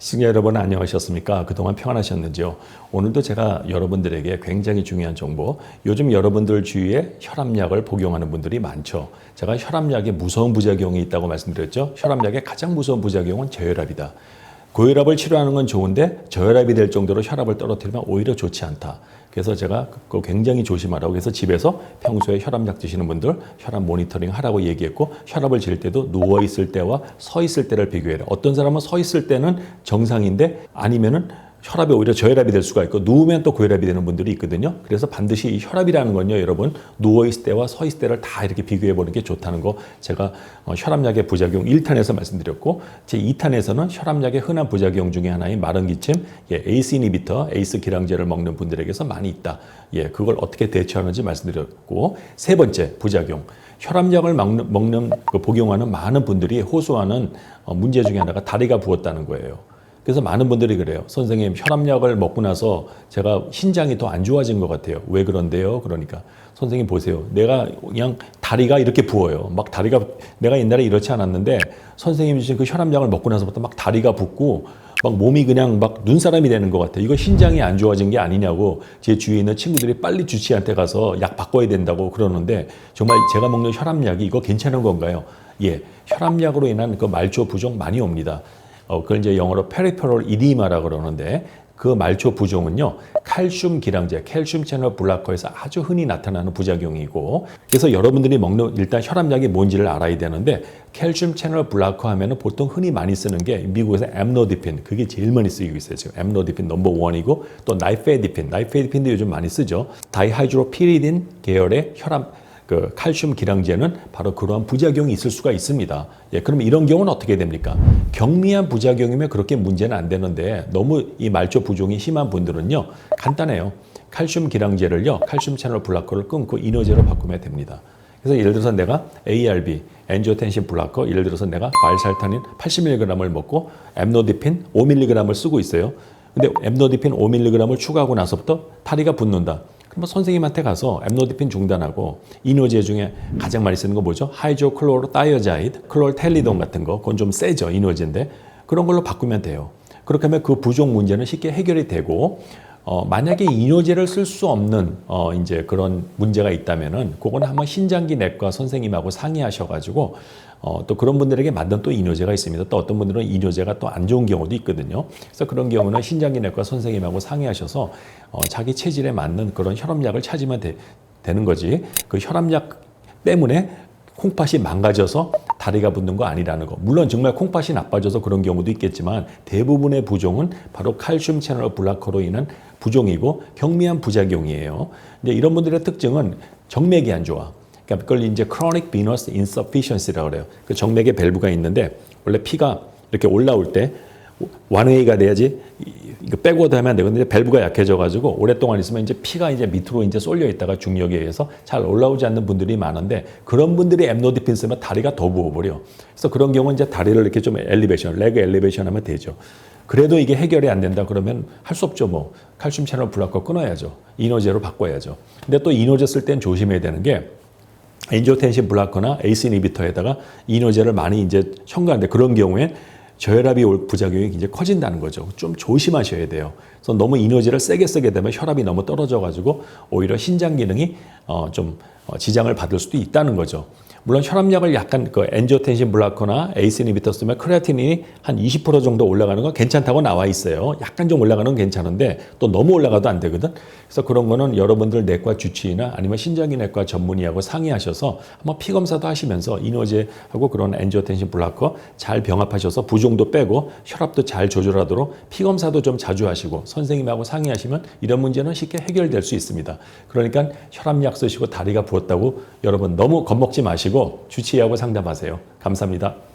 시청자 여러분 안녕하셨습니까? 그동안 평안하셨는지요? 오늘도 제가 여러분들에게 굉장히 중요한 정보, 요즘 여러분들 주위에 혈압약을 복용하는 분들이 많죠. 제가 혈압약에 무서운 부작용이 있다고 말씀드렸죠. 혈압약의 가장 무서운 부작용은 저혈압이다. 고혈압을 치료하는 건 좋은데 저혈압이 될 정도로 혈압을 떨어뜨리면 오히려 좋지 않다. 그래서 제가 그거 굉장히 조심하라고 해서 집에서 평소에 혈압약 드시는 분들 혈압 모니터링 하라고 얘기했고 혈압을 잴 때도 누워 있을 때와 서 있을 때를 비교해라. 어떤 사람은 서 있을 때는 정상인데 아니면은 혈압이 오히려 저혈압이 될 수가 있고 누우면 또 고혈압이 되는 분들이 있거든요. 그래서 반드시 이 혈압이라는 건요, 여러분 누워 있을 때와 서 있을 때를 다 이렇게 비교해 보는 게 좋다는 거 제가 어, 혈압약의 부작용 1탄에서 말씀드렸고 제 2탄에서는 혈압약의 흔한 부작용 중에 하나인 마른 기침, 예, 에이스 이니비터, 에이스 기량제를 먹는 분들에게서 많이 있다. 예, 그걸 어떻게 대처하는지 말씀드렸고 세 번째 부작용. 혈압약을 먹는, 먹는 그 복용하는 많은 분들이 호소하는 어, 문제 중에 하나가 다리가 부었다는 거예요. 그래서 많은 분들이 그래요. 선생님, 혈압약을 먹고 나서 제가 신장이 더 안 좋아진 것 같아요. 왜 그런데요? 그러니까 선생님 보세요. 내가 그냥 다리가 이렇게 부어요. 막 다리가 내가 옛날에 이렇지 않았는데 선생님이 주신 그 혈압약을 먹고 나서부터 막 다리가 붓고 막 몸이 그냥 막 눈사람이 되는 것 같아요. 이거 신장이 안 좋아진 게 아니냐고 제 주위에 있는 친구들이 빨리 주치의한테 가서 약 바꿔야 된다고 그러는데 정말 제가 먹는 혈압약이 이거 괜찮은 건가요? 예, 혈압약으로 인한 그 말초 부종 많이 옵니다. 어, 그걸 이제 영어로 페리페럴 이디마라 그러는데 그 말초 부종은요 칼슘 기량제, 칼슘 채널 블라커에서 아주 흔히 나타나는 부작용이고 그래서 여러분들이 먹는 일단 혈압약이 뭔지를 알아야 되는데 칼슘 채널 블라커 하면은 보통 흔히 많이 쓰는 게 미국에서 엠노디핀 그게 제일 많이 쓰이고 있어요. 지금 엠노디핀 넘버 원이고 또 나이페디핀, 나이페디핀도 요즘 많이 쓰죠. 다이하이드로피리딘 계열의 혈압 그 칼슘 기량제는 바로 그러한 부작용이 있을 수가 있습니다. 예, 그럼 이런 경우는 어떻게 됩니까? 경미한 부작용이면 그렇게 문제는 안 되는데 너무 이 말초 부종이 심한 분들은요 간단해요. 칼슘 기량제를요 칼슘 채널 블라커를 끊고 이너제로 바꾸면 됩니다. 그래서 예를 들어서 내가 ARB, 엔지오텐신 블라커, 예를 들어서 내가 발살타닌 80mg을 먹고 엠노디핀 5mg을 쓰고 있어요. 근데 엠노디핀 5mg을 추가하고 나서부터 다리가 붓는다. 그러면 선생님한테 가서 엠노디핀 중단하고 이노제 중에 가장 많이 쓰는 거 뭐죠? 하이드로클로로 다이어자이드, 클로르텔리돈 같은 거, 그건 좀 세죠 이노제인데 그런 걸로 바꾸면 돼요. 그렇게 하면 그 부종 문제는 쉽게 해결이 되고 어, 만약에 이뇨제를 쓸 수 없는 어, 이제 그런 문제가 있다면은 그건 한번 신장기 내과 선생님하고 상의하셔가지고 어, 또 그런 분들에게 맞는 또 이뇨제가 있습니다. 또 어떤 분들은 이뇨제가 또 안 좋은 경우도 있거든요. 그래서 그런 경우는 신장기 내과 선생님하고 상의하셔서 어, 자기 체질에 맞는 그런 혈압약을 찾으면 되, 되는 거지. 그 혈압약 때문에 콩팥이 망가져서 다리가 붓는 거 아니라는 거. 물론 정말 콩팥이 나빠져서 그런 경우도 있겠지만 대부분의 부종은 바로 칼슘 채널 블라커로 인한 부종이고 경미한 부작용이에요. 이제 이런 분들의 특징은 정맥이 안 좋아. 그러니까 그걸 이제 chronic venous insufficiency라고 그래요. 그 정맥에 밸브가 있는데 원래 피가 이렇게 올라올 때 완웨이가 돼야지 이거 빼고 하면 되거든요. 밸브가 약해져 가지고 오랫동안 있으면 이제 피가 이제 밑으로 이제 쏠려 있다가 중력에 의해서 잘 올라오지 않는 분들이 많은데 그런 분들이 엠노디핀 쓰면 다리가 더 부어 버려. 그래서 그런 경우는 이제 다리를 이렇게 좀 엘리베이션, 레그 엘리베이션 하면 되죠. 그래도 이게 해결이 안 된다 그러면 할 수 없죠. 뭐 칼슘 채널 블락커 끊어야죠. 이노제로 바꿔야죠. 근데 또 이노제 쓸 땐 조심해야 되는 게 엔지오텐신 블라커나 에이스 이니비터에다가 이노제를 많이 이제 첨가하는데 그런 경우에 저혈압이 올 부작용이 굉장히 커진다는 거죠. 좀 조심하셔야 돼요. 그래서 너무 이노제를 세게 쓰게 되면 혈압이 너무 떨어져 가지고 오히려 신장 기능이 어 좀 지장을 받을 수도 있다는 거죠. 물론 혈압약을 약간 그 엔지오텐신 블라커나 에이스 이니비터 쓰면 크레아틴이 한 20% 정도 올라가는 건 괜찮다고 나와 있어요. 약간 좀 올라가는 건 괜찮은데 또 너무 올라가도 안 되거든. 그래서 그런 거는 여러분들 내과 주치의나 아니면 신장이 내과 전문의하고 상의하셔서 한번 피 검사도 하시면서 이노제하고 그런 엔지오텐신 블라커 잘 병합하셔서 부종도 빼고 혈압도 잘 조절하도록 피 검사도 좀 자주 하시고 선생님하고 상의하시면 이런 문제는 쉽게 해결될 수 있습니다. 그러니까 혈압약 쓰시고 다리가 부었다고 여러분 너무 겁먹지 마 시고 주치의하고 상담하세요. 감사합니다.